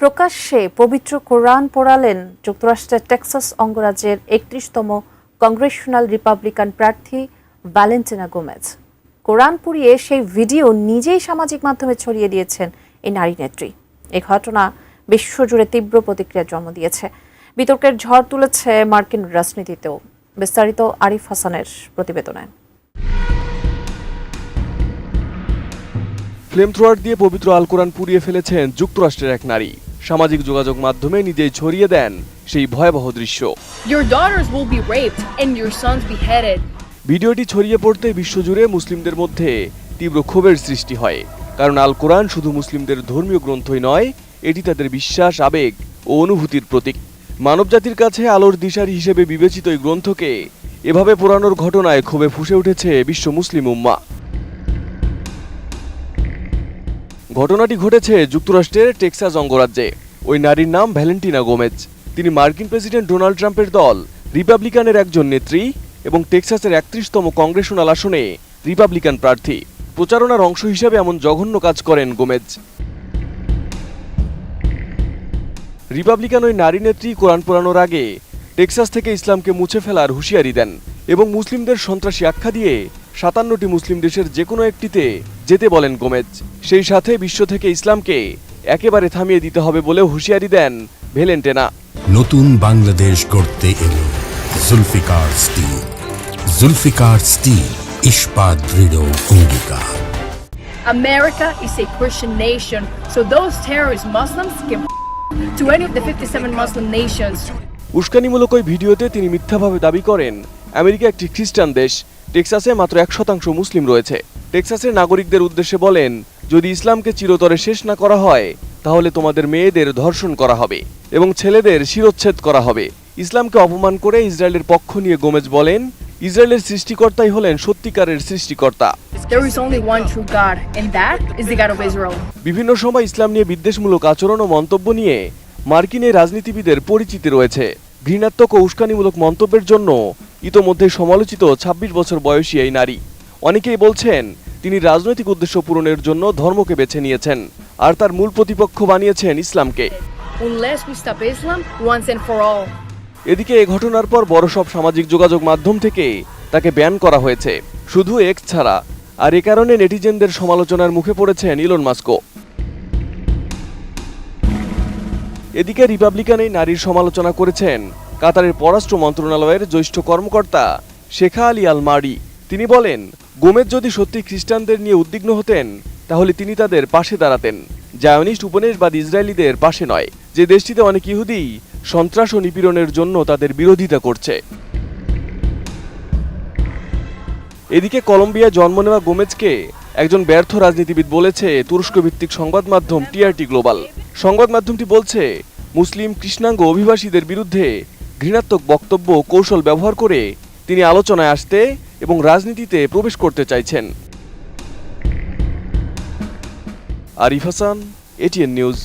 প্রকাশ্যে পবিত্র কোরআন পোড়ালেন যুক্তরাষ্ট্রের টেক্সাস অঙ্গরাজ্যের একত্রিশতম কংগ্রেশনাল রিপাবলিকান প্রার্থী ভ্যালেন্টিনা গোমেজ। কোরআন পুড়িয়ে সেই ভিডিও নিজেই সামাজিক মাধ্যমে ছড়িয়ে দিয়েছেন এই নারী নেত্রী। এই ঘটনা বিশ্বজুড়ে তীব্র প্রতিক্রিয়ার জন্ম দিয়েছে। বিতর্কের ঝড় তুলেছে মার্কিন রাজনীতিতেও। বিস্তারিত আরিফ হাসানের প্রতিবেদনে। ফ্লেম থ্রোয়ার দিয়ে পবিত্র আল কোরআন পুড়িয়ে ফেলেছেন যুক্তরাষ্ট্রের এক নারী। সামাজিক যোগাযোগ মাধ্যমে নিজেই ছড়িয়ে দেন সেই ভয়াবহ দৃশ্য. ভিডিওটি ছড়িয়ে পড়তে বিশ্বজুড়ে মুসলিমদের মধ্যে তীব্র ক্ষোভের সৃষ্টি হয় কারণ আল কোরআন শুধু মুসলিমদের ধর্মীয় গ্রন্থই নয় এটি তাদের বিশ্বাস আবেগ ও অনুভূতির প্রতীক। মানবজাতির কাছে আলোর দিশারি হিসেবে বিবেচিত এই গ্রন্থকে এভাবে পোড়ানোর ঘটনায় ক্ষোভে ফুসে উঠেছে বিশ্ব মুসলিম উম্মা। ঘটনাটি ঘটেছে যুক্তরাষ্ট্রের টেক্সাস অঙ্গরাজ্যে। ওই নারীর নাম ভ্যালেন্টিনা গোমেজ। তিনি মার্কিন প্রেসিডেন্ট ডোনাল্ড ট্রাম্পের দল, রিপাবলিকানের একজন নেত্রী এবং টেক্সাসের একত্রিশতম কংগ্রেশনাল আসনে রিপাবলিকান প্রার্থী। প্রচারণার অংশ হিসাবে এমন জঘন্য কাজ করেন গোমেজ। রিপাবলিকান ওই নারী নেত্রী কোরআন পোড়ানোর আগে টেক্সাস থেকে ইসলামকে মুছে ফেলার হুঁশিয়ারি দেন এবং মুসলিমদের সন্ত্রাসী আখ্যা দিয়ে সাতান্নটি মুসলিম দেশের যে কোনো একটিতে যেতে বলেন গোমেজ। সেই সাথে বিশ্ব থেকে ইসলামকে একেবারে থামিয়ে দিতে হবে বলেও হুঁশিয়ারি দেন ভেলেন্টেনা। নতুন বাংলাদেশ গড়তে এলো জুলফিকার স্টিল। জুলফিকার স্টিল ইস্পাত দৃঢ় অঙ্গীকার। America is a Christian nation, so those terrorist Muslims can to any of the 57 Muslim nations. উস্কানিমূলক ওই ভিডিওতে তিনি মিথ্যাভাবে দাবি করেন আমেরিকা একটি খ্রিস্টান দেশ টেক্সাসে মাত্র এক শতাংশ মুসলিম রয়েছে। টেক্সাসের নাগরিকদের উদ্দেশ্যে বলেন যদি ইসলামকে চিরতরে শেষ না করা হয় তাহলে তোমাদের মেয়েদের ধর্ষণ করা হবে এবং ছেলেদের শিরোচ্ছেদ করা হবে। ইসলামকে অপমান করে ইসরায়েলের পক্ষ নিয়ে গোমেজ বলেন ইসরায়েলের সৃষ্টিকর্তাই হলেন সত্যিকারের সৃষ্টিকর্তা. বিভিন্ন সময় ইসলাম নিয়ে বিদ্বেষমূলক আচরণ ও মন্তব্য নিয়ে মার্কিন এই রাজনীতিবিদের পরিচিতি রয়েছে। ঘৃণাত্মক ও উস্কানিমূলক মন্তব্যের জন্য ইতোমধ্যে সমালোচিত ২৬ বছর বয়সী এই নারী। অনেকেই বলছেন তিনি রাজনৈতিক উদ্দেশ্য পূরণের জন্য ধর্মকে বেছে নিয়েছেন আর তার মূল প্রতিপক্ষ বানিয়েছেন ইসলামকে. এদিকে এ ঘটনার পর বড় সব সামাজিক যোগাযোগ মাধ্যম থেকে তাকে ব্যান করা হয়েছে শুধু এক্স ছাড়া। আর এ কারণে নেটিজেনদের সমালোচনার মুখে পড়েছেন ইলন মাস্কো। এদিকে রিপাবলিকান এই নারীর সমালোচনা করেছেন কাতারের পররাষ্ট্র মন্ত্রণালয়ের জ্যেষ্ঠ কর্মকর্তা শেখা আলী আল মারি তিনি বলেন, গোমেজ যদি সত্যি খ্রিস্টানদের নিয়ে উদ্বিগ্ন হতেন, তাহলে তিনি তাদের পাশে দাঁড়াতেন। জায়নিস্ট উপনিষবাদ ইসরায়েলিদের পাশে নয়, যে দেশটিতে অনেক ইহুদি সন্ত্রাস ও নিপীড়নের জন্য তাদের বিরোধিতা করছে। এদিকে কলম্বিয়ায় জন্ম নেওয়া গোমেজকে একজন ব্যর্থ রাজনীতিবিদ বলেছে তুরস্ক ভিত্তিক সংবাদ মাধ্যম টিআরটি গ্লোবাল। সংবাদ মাধ্যমটি বলছে, মুসলিম কৃষ্ণাঙ্গ অভিবাসীদের বিরুদ্ধে ঘৃণাত্মক বক্তব্য কৌশল ব্যবহার করে তিনি আলোচনায় আসতে এবং রাজনীতিতে প্রবেশ করতে চাইছেন। Arif Hasan ATN news.